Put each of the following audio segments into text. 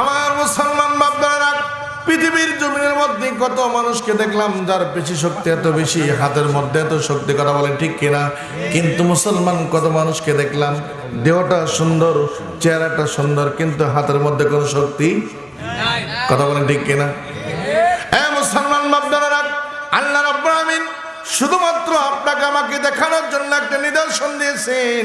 আমার মুসলমান বাপদারা, পৃথিবীর জমিনের মধ্যে কত মানুষকে দেখলাম যার বেশি শক্তি এত বেশি, হাতের মধ্যে এত শক্তি, কথা বলে ঠিক কিনা? কিন্তু মুসলমান কত মানুষকে দেখলাম, দেহটা সুন্দর, চেহারাটা সুন্দর, কিন্তু হাতের মধ্যে কোনো শক্তি? কথা বলে ঠিক কিনা? শুধুমাত্র আপনাকে আমাকে দেখানোর জন্য একটা নিদর্শন দিয়েছেন।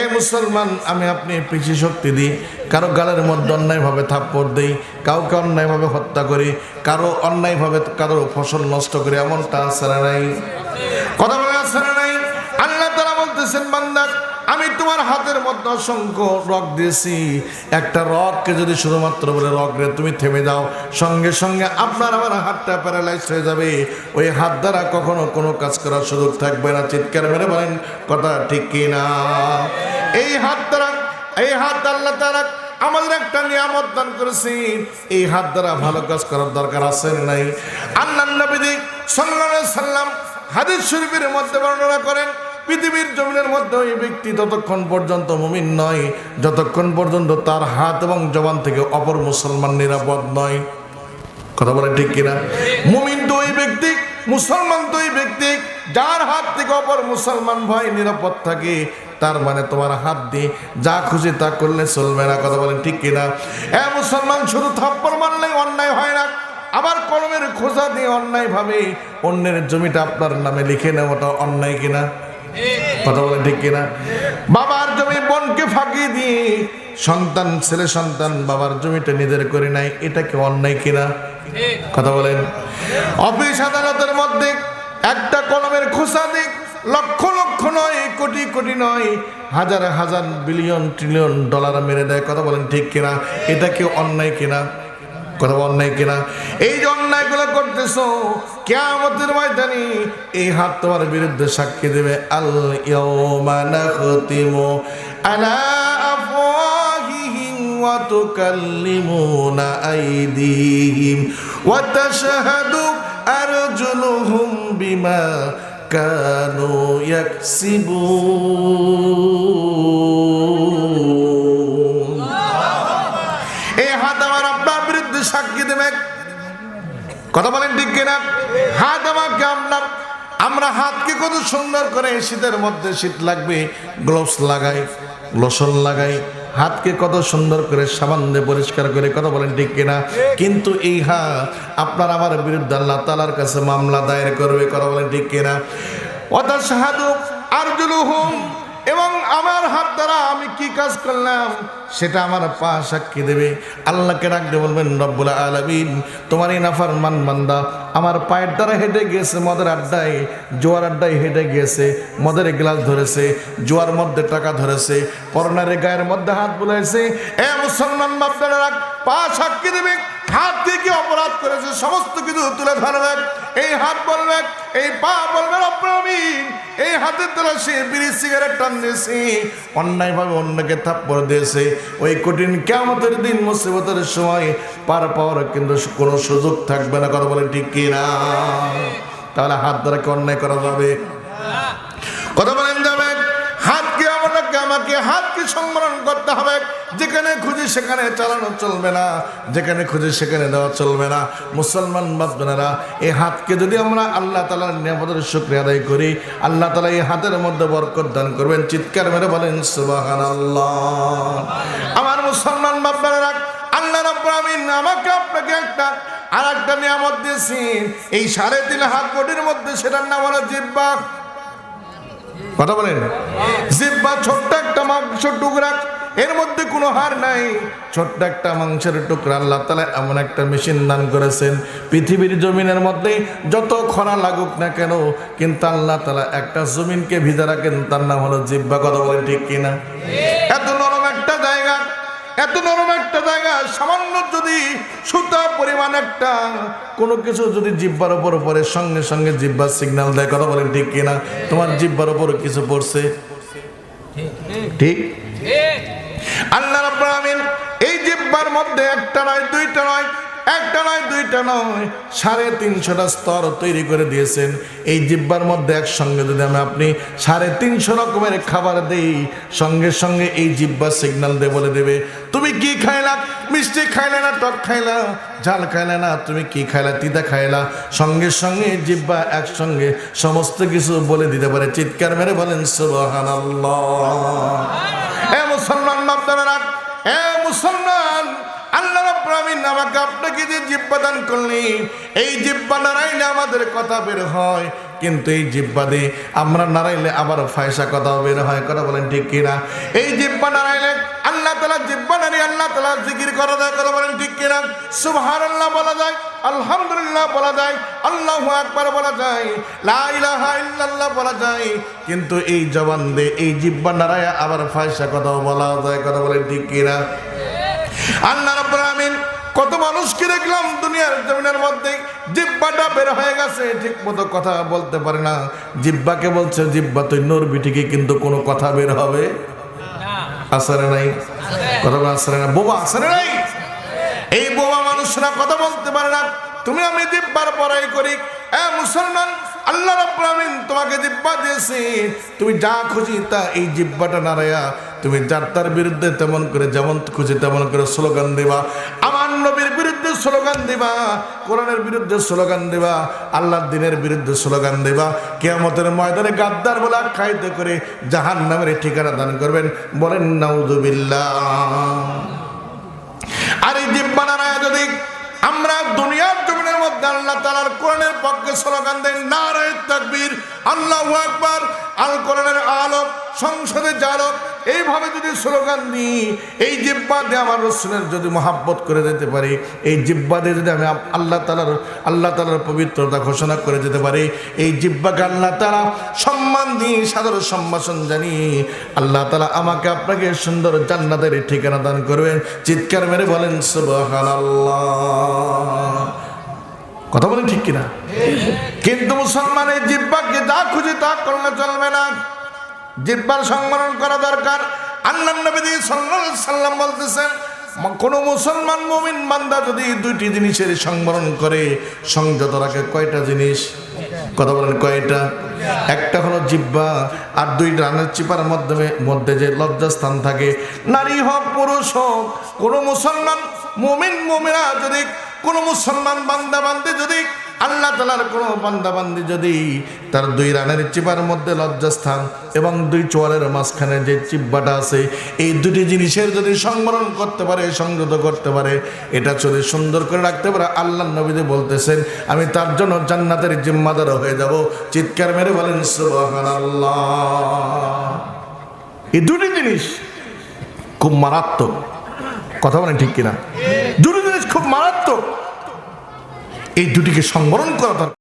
এ মুসলমান, আমি আপনি পিছিয়ে শক্তি দিই, কারও গালের মধ্যে অন্যায়ভাবে থাপ্পড় দিই, কাউকে অন্যায়ভাবে হত্যা করি, কারও অন্যায়ভাবে কারও ফসল নষ্ট করি, এমনটা আসারা নাই? কথা বলে আসারা নাই? আল্লাহ তারা বলতেছেন, বান্দা আমি তোমার হাতের মধ্যে অসংখ্য রক দিয়েছি। একটা রককে যদি শুধুমাত্র বলে রক রে তুমি থেমে যাও, সঙ্গে সঙ্গে আপনার আমার হাতটা প্যারালাইজ হয়ে যাবে। ওই হাত দ্বারা কখনো কোনো কাজ করার সুযোগ থাকবে না। চিৎকার মেরে বলেন, কথা ঠিক কি না? এই হাত দ্বারা, এই হাত আল্লাহ তারা আমাদের একটা নিয়ামত দান করেছি এই হাত দ্বারা ভালো কাজ করার দরকার আছে নাই? আল্লাহ নবী সাল্লাম হাদিস শরীফের মধ্যে বর্ণনা করেন পৃথিবীর জমিনের মধ্যে ওই ব্যক্তি ততক্ষণ পর্যন্ত মুমিন নয়, যতক্ষণ পর্যন্ত তার হাত এবং জবান থেকে অপর মুসলমান নিরাপদ নয়। কথা বলে ঠিক কিনা? মুমিন তো ওই ব্যক্তি, মুসলমান তো ওই ব্যক্তি, যার হাত থেকে অপর মুসলমান ভাই নিরাপদ থাকে, তার মানে তোমার হাত দিয়ে যা খুশি তা করলে চলবে না। কথা বলেন ঠিক কিনা? এ মুসলমান, শুধু থাপ্পড় মারলে অন্যায় হয় না, আবার কলমের খোঁজা দিয়ে অন্যায় ভাবে অন্যের জমিটা আপনার নামে লিখে নেওয়াটা অন্যায় কিনা? কথা বলে ঠিক কিনা? বাবার জমি বোনকে ফাঁকি দিয়ে সন্তান, ছেলে সন্তান বাবার জমিটা নিজের করে নাই এটা কি অন্যায় কিনা? কথা বলেন। অফিস আদালতের মধ্যে একটা কলমের খোসা দিক, লক্ষ লক্ষ নয়, কোটি কোটি নয়, হাজার হাজার বিলিয়ন ট্রিলিয়ন ডলার মেরে দেয়। কথা বলেন ঠিক কিনা? এটা কি অন্যায় কিনা? বল অন্যায় কিনা? এই যে অন্যায়গুলো করতেছো, কেয়ামতের ময়দানে এই হাত তোমার বিরুদ্ধে সাক্ষী দেবে আল ইয়াউমা নাখতিমু আলা আফওয়াহিহিম ওয়া তুকাল্লিমুনা আইদিহিম ওয়া তাশহাদু আরজুলুহুম বিমা কানু ইয়াকসিবুন এই হাত আমার আপনার বিরুদ্ধে সাক্ষী দেবে কথা বলেন ঠিক কিনা? হাত আমাকে আপনার আমরা হাতকে কত সুন্দর করে শীতের মধ্যে শীত লাগবে। গ্লোভস লাগাই, লোশন লাগাই, হাতকে কত সুন্দর করে সাবান দিয়ে পরিষ্কার করে কথা বলেন ঠিক কিনা? কিন্তু এই হাত আপনার আমার বিরুদ্ধে আল্লাহ তালার কাছে মামলা দায়ের করবে, কথা বলেন ঠিক কিনা? অর্থাৎ সাহাদু আরজুলুহুম এবং আমার হাত দ্বারা আমি কি কাজ করলাম? সেটা আমার পা সাক্ষী দেবে। আল্লাহকে ডাকতে বলবেন, রব্বুল আলমিন, তোমার নাফার মান বান্দা, আমার পায়ের দ্বারা হেঁটে গিয়েছে, মদের আড্ডায়, জোয়ার আড্ডায় হেঁটে গিয়েছে, মদের গ্লাস ধরেছে, জোয়ার মধ্যে টাকা ধরেছে করোনারে গায়ের মধ্যে হাত বুলাইছে। এ মুসলমান রাখ পা সাক্ষী দেবে, হাত দিয়ে অপরাধ করেছে, সমস্ত কিছু তুলে ধরবে এই হাত বলবে এই পা বলবে রব্বামিন এই হাতের দ্বারা সে বিড়ি সিগারেট টান দিয়েছে। অন্যায়ভাবে অন্যকে থাপ্পড় দিয়েছে। ওই কঠিন কেমতের দিন, মুসিবতের সময় পার পাওয়ার কিন্তু কোনো সুযোগ থাকবে না। কথা বলে ঠিক কিনা? তাহলে হাত দ্বারা কি অন্যায় করা যাবে? কথা বলেন যাবে। হাতকে আমাকে হাতকে সংবরণ করতে হবে? যেখানে খুঁজি সেখানে চালানো চলবে না। যেখানে খুঁজি সেখানে দেওয়া চলবে না। মুসলমান বাপজনেরা এই হাতকে যদি আমরা আল্লাহ তালার নিরাপদের শুক্রিয়া আদায় করি, আল্লাহ তালা এই হাতের মধ্যে বরকত দান করবেন। চিৎকার মেরে বলেন সুবাহান আমার মুসলমান বাপজনেরা আল্লাহ রাব্বুল আমাকে আপনাকে একটা আর একটা নিয়ামত দিয়েছেন এই সাড়ে তিন হাত কোটির মধ্যে সেটার নাম হলো জিব্বা কথা বলেন। জিব্বা ছোট্ট একটা মাংস টুকরা এর মধ্যে কোনো হার নাই। ছোট্ট একটা মাংসের টুকরা আল্লাহ তালা এমন একটা মেশিন দান করেছেন। পৃথিবীর জমিনের মধ্যে যত খরা লাগুক না কেন, কিন্তু আল্লাহ তালা একটা জমিনকে ভিজে রাখেন, তার নাম হলো জিব্বা। কথা বলেন ঠিক কিনা? এত নরম একটা জায়গা, এত নরম একটা জায়গা, সামান্য যদি সুতা পরিমাণ একটা, কোনো কিছু যদি জিব্বার ওপর পরে সঙ্গে সঙ্গে জিব্বার সিগন্যাল দেয়। কথা বলেন ঠিক কিনা? তোমার জিব্বার ওপর কিছু পড়ছে। ঠিক আল্লাহ রাব্বুল আমিন এই জিব্বার মধ্যে একটা নয়, দুইটা নয়, একটা নয়, দুইটা নয়, সাড়ে তিনশোটা স্তর তৈরি করে দিয়েছেন। এই জিব্বার মধ্যে একসঙ্গে যদি আমি আপনি সাড়ে তিনশো রকমের খাবার দেই, সঙ্গে সঙ্গে এই জিব্বা সিগন্যাল দিয়ে বলে দেবে, তুমি কি খাইলা? মিষ্টি খাইলে না টক খাইলা? ঝাল খাইলে না? তুমি কি খাইলা? তিতা খাইলা? সঙ্গে সঙ্গে জিব্বা একসঙ্গে সমস্ত কিছু বলে দিতে পারে। চিৎকার মেরে বলেন, সুবহানাল্লাহ। এ মুসলমান এ মুসলমান আপনাকে যে জিব্বা দান করলি, এই জিব্বা আমাদের কথা বের হয়। কিন্তু এই জিব্বা দিয়ে আমরা নারাইলে আবার ফায়সা কথাও বের হয়। কথা বলেন ঠিক কিনা এই জিব্বা নারাইলে আল্লাহ তালা জিব্বা আল্লাহ তালা জিকির করা যায়। কথা বলেন ঠিক কিনা আল্লাহ বলা যায়, আলহামদুলিল্লাহ বলা যায়, আল্লাহু আকবার বলা যায় বলা যায়। কিন্তু এই জবান দিয়ে এই জিব্বা নারায় আবার ফায়সা কথাও বলা যায়। কথা বলেন ঠিক কিনা কত মানুষকে দেখলাম দুনিয়ার জমিনের মধ্যে জিব্বাটা বের হয়ে গেছে। ঠিক মতো কথা বলতে পারে না। জিব্বাকে বলছে, জিব্বা, তুই বিটিকে কিন্তু কোনো কথা বের হবে? আসরে নাই? কথা আসরে না? বোবা আসরে নাই? এই বোবা মানুষরা কথা বলতে পারে না। তুমি আমি জিব্বার পড়াই করি। এ মুসলমান আল্লাহ রাব্বুল তোমাকে জিব্বা দিয়েছে। তুমি যা খুশি তা এই জিব্বাটা নারায়া তুমি যার তার বিরুদ্ধে তেমন করে যেমন খুশি তেমন করে স্লোগান দিবা, আমার নবীর বিরুদ্ধে স্লোগান দিবা, কোরআনের বিরুদ্ধে স্লোগান দিবা, আল্লাহর দিনের বিরুদ্ধে স্লোগান দিবা, কেয়ামতের ময়দানে গাদ্দার বলে আখ্যায়িত করে জাহান নামের ঠিকানা দান করবেন। বলেন, নাউজুবিল্লাহ। আর এই জিব্বা নারায়া যদি আমরা দুনিয়ার জমিনের মধ্যে আল্লাহ তালার কোরআনের পক্ষে স্লোগান দেন নারায় তাকবীর, আল্লাহ আকবার, আল কোরআনের আলোক সংসদে জালক এইভাবে যদি স্লোগান দিই এই জিব্বা দিয়ে আমার রসুলের যদি মহাব্বত করে দিতে পারি এই জিব্বা দিয়ে যদি আমি আল্লাহ তালার আল্লাহ তালার পবিত্রতা ঘোষণা করে দিতে পারি এই জিব্বাকে আল্লাহ তালা সম্মান দিয়ে সাদর সম্ভাষণ জানি আল্লাহ তালা আমাকে আপনাকে সুন্দর জান্নাতের ঠিকানা দান করবেন। চিৎকার মেরে বলেন সুবহানাল্লাহ। কথা বলেন ঠিক কিনা? কিন্তু মুসলমানের জিব্বাকে যা খুঁজে তা করলে চলবে না। জিব্বার সংবরণ করা দরকার। আল্লাহ নবী সাল্লাম বলতেছেন কোনো মুসলমান মুমিন বান্দা যদি দুইটি জিনিসের সংবরণ করে, সংযত রাখে কয়টা জিনিস? কথা বলেন কয়টা? একটা হলো জিব্বা, আর দুই রানের চিপার মাধ্যমে, মধ্যে যে লজ্জাস্থান থাকে, নারী হোক, পুরুষ হোক, কোনো মুসলমান মুমিন মুমিনা যদি, কোনো মুসলমান বান্দা বান্দে যদি আল্লাহ তালার কোনো বান্দা বান্দি যদি তার দুই রানের চিপার মধ্যে লজ্জাস্থান এবং দুই চোয়ালের মাঝখানে যে চিব্বাটা আছে, এই দুটি জিনিসের যদি সংবরণ করতে পারে, সংযত করতে পারে, এটা যদি সুন্দর করে রাখতে পারে, আল্লাহ নবীদে বলতেছেন, আমি তার জন্য জান্নাতের জিম্মাদার হয়ে যাব। চিৎকার মেরে বলেন এই দুটি জিনিস খুব মারাত্মক। কথা বলেন ঠিক কিনা? দুটি জিনিস খুব মারাত্মক। এই দুটিকে সংবরণ করা দরকার।